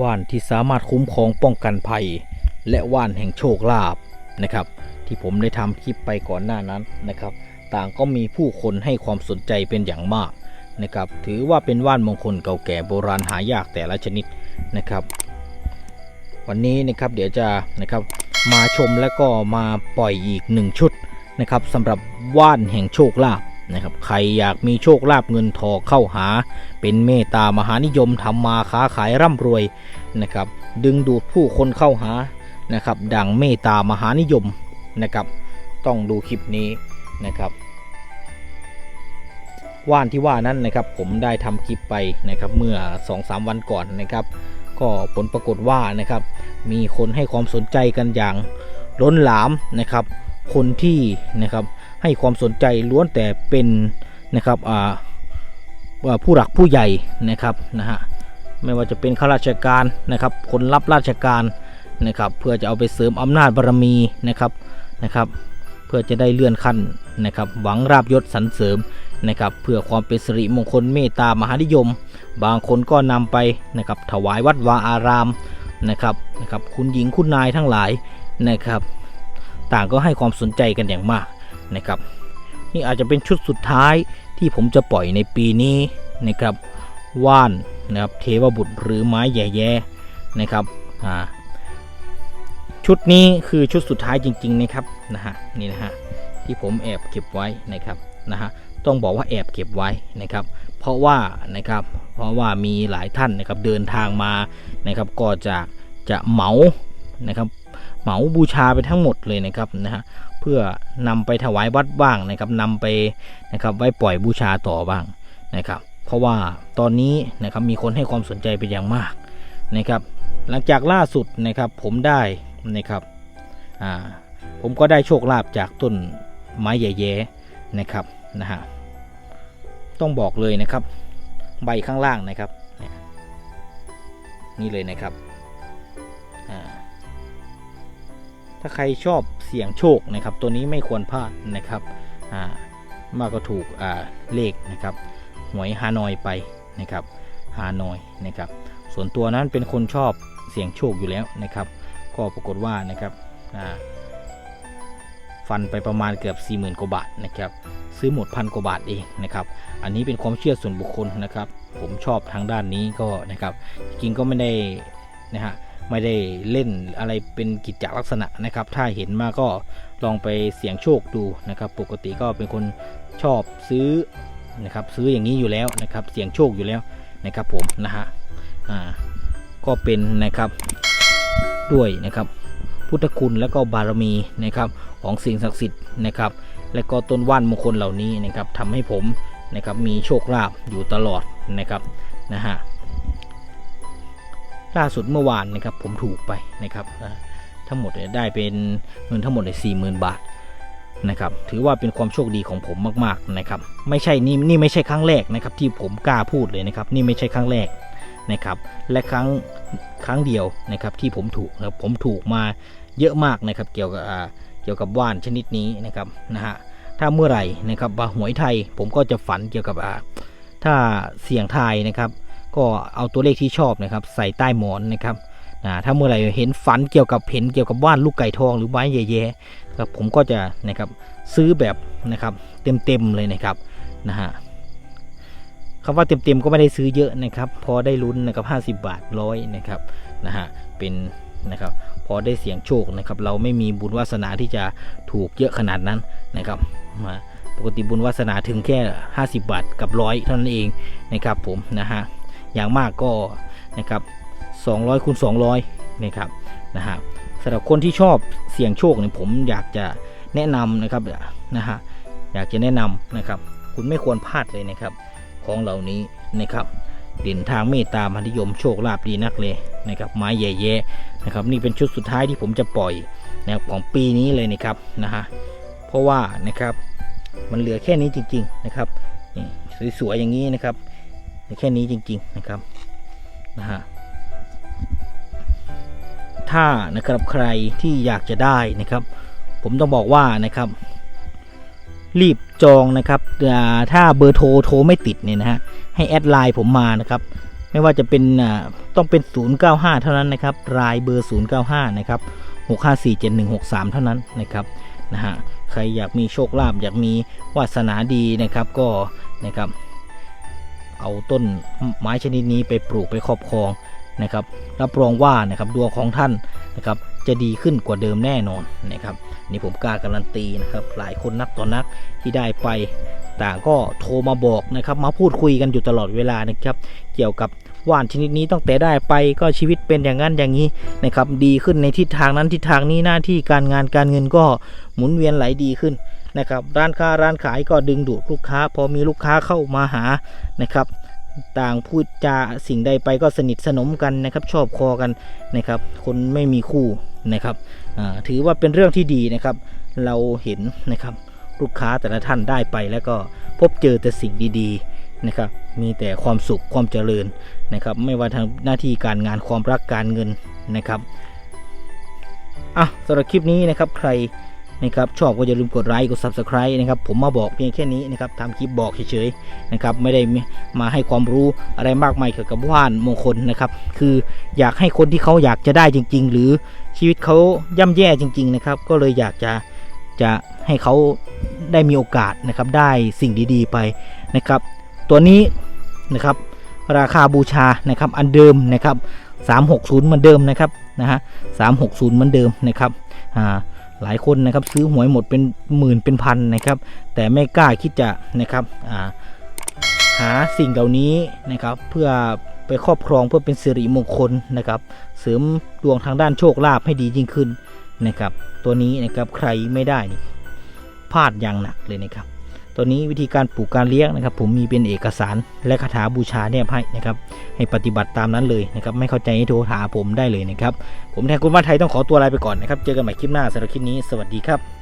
ว่านที่สามารถคุ้มครองป้องกันภัย และว่านแห่งโชคลาภนะครับ ที่ผมได้ทำคลิปไปก่อนหน้านั้นนะครับ ต่างก็มีผู้คนให้ความสนใจเป็นอย่างมากนะครับ ถือว่าเป็นว่านมงคลเก่าแก่โบราณหายากแต่ละชนิดนะครับ วันนี้นะครับเดี๋ยวจะนะครับมาชมและก็มาปล่อยอีกหนึ่งชุดนะครับสำหรับว่านแห่งโชคลาภ นะครับใครอยากมีโชคลาภเงินทองเข้าหา เป็นเมตตามหานิยมทำมาค้าขายร่ำรวยนะครับ ดึงดูดผู้คนเข้าหานะครับ ดังเมตตามหานิยมนะครับ ต้องดูคลิปนี้นะครับว่านที่ว่านั้นนะครับ ผมได้ทำคลิปไปนะครับเมื่อ 2-3 วันก่อนนะครับ ก็ผลปรากฏว่านะครับ มีคนให้ความสนใจกันอย่างล้นหลามนะครับ คนที่นะครับ ให้ความสนใจล้วนแต่เป็นนะครับว่าผู้หลักผู้ใหญ่นะครับนะฮะไม่ว่าจะเป็นข้าราชการนะครับคนรับราชการนะครับเพื่อจะเอาไปเสริมอำนาจบารมีนะครับนะครับ เพื่อจะได้เลื่อนขั้นนะครับ หวังราบยศสรรเสริมนะครับ เพื่อความเป็นสิริมงคลเมตตามหานิยม บางคนก็นำไปนะครับ ถวายวัดวาอารามนะครับนะครับ คุณหญิงคุณนายทั้งหลายนะครับ ต่างก็ให้ความสนใจกันอย่างมาก นะครับ นี่อาจจะเป็นชุดสุดท้ายที่ผมจะปล่อยในปีนี้นะครับ ว่านนะครับเทวบุตรหรือไม้แย่ๆนะครับอ่าชุดนี้คือชุดสุดท้ายจริง ๆ นะครับนะฮะนี่นะฮะที่ผมแอบเก็บไว้นะครับนะฮะต้องบอกว่าแอบเก็บไว้นะครับ เพราะว่านะครับเพราะว่ามีหลายท่านนะครับเดินทางมานะครับก็จะจะเหมานะครับ เหมาบูชาไปทั้งหมดเลยนะครับนะฮะเพื่อนำไปถวายวัดบ้างนะครับนำไปนะครับไว้ปล่อยบูชาต่อบ้างนะครับ เพราะว่าตอนนี้นะครับมีคนให้ความสนใจเป็นอย่างมากนะครับ หลังจากล่าสุดนะครับผมได้นะครับอ่าผมก็ได้โชคลาภจากต้นไม้ใหญ่ๆนะครับนะฮะต้องบอกเลยนะครับ ใบข้างล่างนะครับ นี่เลยนะครับ ถ้าใครชอบเสี่ยงโชคนะครับ ตัวนี้ไม่ควรพลาดนะครับมากก็ถูกเลขนะครับหวยฮานอยไปนะครับฮานอยนะครับ ส่วนตัวนั้นเป็นคนชอบเสี่ยงโชคอยู่แล้วนะครับ ก็ปรากฏว่านะครับฟันไปประมาณเกือบ 40,000กว่าบาทนะครับซื้อหมดพันกว่าบาทเองนะครับ อันนี้เป็นความเชื่อส่วนบุคคลนะครับ ผมชอบทางด้านนี้ก็นะครับ จริงก็ไม่ได้นะฮะ ไม่ได้เล่นอะไรเป็นกิจจลักษณะนะครับ ถ้าเห็นมาก็ลองไปเสี่ยงโชคดูนะครับ ปกติก็เป็นคนชอบซื้อนะครับ ซื้ออย่างนี้อยู่แล้วนะครับ เสี่ยงโชคอยู่แล้วนะครับ ผมนะฮะอ่าก็เป็นนะครับด้วยนะครับ พุทธคุณและก็บารมีนะครับของสิ่งศักดิ์สิทธิ์นะครับ และก็ต้นว่านมงคลเหล่านี้นะครับทำให้ผมนะครับมีโชคลาภอยู่ตลอดนะครับนะฮะ ล่าสุดเมื่อวานนะครับผมถูกไปนะครับนะทั้งหมดได้เป็นเงินทั้งหมดในสี่หมื่นบาทนะครับถือว่าเป็นความโชคดีของผมมากๆนะครับไม่ใช่นี่นี่ไม่ใช่ครั้งแรกนะครับที่ผมกล้าพูดเลยนะครับนี่ไม่ใช่ครั้งแรกนะครับและครั้งครั้งเดียวนะครับที่ผมถูกนะครับผมถูกมาเยอะมากนะครับเกี่ยวกับเกี่ยวกับว่านชนิดนี้นะครับนะฮะถ้าเมื่อไหร่นะครับบาหวยไทยผมก็จะฝันเกี่ยวกับถ้าเสี่ยงทายนะครับ ก็เอาตัวเลขที่ชอบนะครับ ใส่ใต้หมอนนะครับนะถ้าเมื่อไหร่เห็นฝันเกี่ยวกับเห็นเกี่ยวกับว่านลูกไก่ทองหรือไม้แย่ๆครับผมก็จะนะครับซื้อแบบนะครับเต็มๆเลยนะครับนะฮะคำว่าเต็มๆก็ไม่ได้ซื้อเยอะนะครับ พอได้ลุ้นนะครับ50 บาทร้อยนะครับนะฮะเป็นนะครับพอได้เสียงโชคนะครับ เราไม่มีบุญวาสนาที่จะถูกเยอะขนาดนั้นนะครับมาปกติบุญวาสนาถึงแค่ 50 บาทกับร้อยเท่านั้นเองนะครับผมนะฮะ อย่างมากก็นะครับ200คูณ200นะครับนะฮะสำหรับคนที่ชอบเสี่ยงโชคเนี่ยผมอยากจะแนะนำนะครับนะฮะอยากจะแนะนำนะครับ คุณไม่ควรพลาดเลยนะครับ ของเหล่านี้นะครับเด่นทางเมตตามหานิยมโชคลาภดีนักเลยนะครับไม้แย่ๆนะครับนี่เป็นชุดสุดท้ายที่ผมจะปล่อยนะครับของปีนี้เลยนะครับนะฮะเพราะว่านะครับมันเหลือแค่นี้จริง ๆนะครับนี่สวยๆอย่างนี้นะครับ แค่นี้จริง ๆนะครับนะฮะถ้านะครับใครที่อยากจะได้นะครับ ผมต้องบอกว่านะครับ รีบจองนะครับถ้าเบอร์โทรโทรไม่ติดเนี่ยนะฮะให้แอดไลน์ผมมานะครับไม่ว่าจะเป็นอ่าต้องเป็น 095 เท่านั้นนะครับรายเบอร์ 095 นะครับ6547163 เท่านั้นนะครับนะฮะใครอยากมีโชคลาภอยากมีวาสนาดีนะครับก็นะครับ เอาต้นไม้ชนิดนี้ไปปลูกไปครอบครองนะครับ รับรองว่านะครับดวงของท่านนะครับจะดีขึ้นกว่าเดิมแน่นอนนะครับนี่ผมกล้าการันตีนะครับ หลายคนนักต่อนนักที่ได้ไปต่างก็โทรมาบอกนะครับ มาพูดคุยกันอยู่ตลอดเวลานะครับ เกี่ยวกับว่านชนิดนี้ตั้งแต่ได้ไปก็ชีวิตเป็นอย่างนั้นอย่างนี้นะครับ ดีขึ้นในทิศทางนั้นทิศทางนี้หน้าที่การงานการเงินก็หมุนเวียนไหลดีขึ้น นะครับร้านค้าร้านขายก็ดึงดูดลูกค้า พอมีลูกค้าเข้ามาหานะครับ ต่างพูดจาสิ่งใดไปก็สนิทสนมกันนะครับ ชอบคอกันนะครับ คนไม่มีคู่นะครับถือว่าเป็นเรื่องที่ดีนะครับ เราเห็นนะครับลูกค้าแต่ละท่านได้ไปแล้วก็พบเจอแต่สิ่งดีๆนะครับ มีแต่ความสุขความเจริญนะครับ ไม่ว่าทางหน้าที่การงานความรักการเงินนะครับอะสำหรับคลิปนี้นะครับใคร นะครับชอบก็อย่าลืมกดไลค์กด subscribe นะครับผมมาบอกเพียงแค่นี้นะครับทำคลิปบอกเฉยๆนะครับไม่ได้มาให้ความรู้อะไรมากมายเกี่ยวกับว่านมงคลนะครับคืออยากให้คนที่เขาอยากจะได้จริง ๆ หรือชีวิตเขาย่ำแย่จริงๆนะครับก็เลยอยากจะจะให้เขาได้มีโอกาสนะครับได้สิ่งดีๆไปนะครับตัวนี้นะครับราคาบูชานะครับอันเดิมนะครับ360เหมือนเดิมนะครับนะฮะ360เหมือนเดิมนะครับอ่า หลายคนนะครับซื้อหวยหมดเป็นหมื่นเป็นพันนะครับ แต่ไม่กล้าคิดจะนะครับาหาสิ่งเหล่านี้นะครับ เพื่อไปครอบครองเพื่อเป็นสิริมงคลนะครับ เสริมดวงทางด้านโชคลาภให้ดียิ่งขึ้นนะครับ ตัวนี้นะครับใครไม่ได้นี่พลาดอย่างหนักเลยนะครับ ตัวนี้วิธีการปลูกการเลี้ยงนะครับ ผมมีเป็นเอกสารและคาถาบูชาเนี่ยให้นะครับ ให้ปฏิบัติตามนั้นเลยนะครับ ไม่เข้าใจให้โทรหาผมได้เลยนะครับ ผมแทนคุณว่าไทยต้องขอตัวลาไปก่อนนะครับ เจอกันใหม่คลิปหน้าสำหรับคลิปนี้ สวัสดีครับ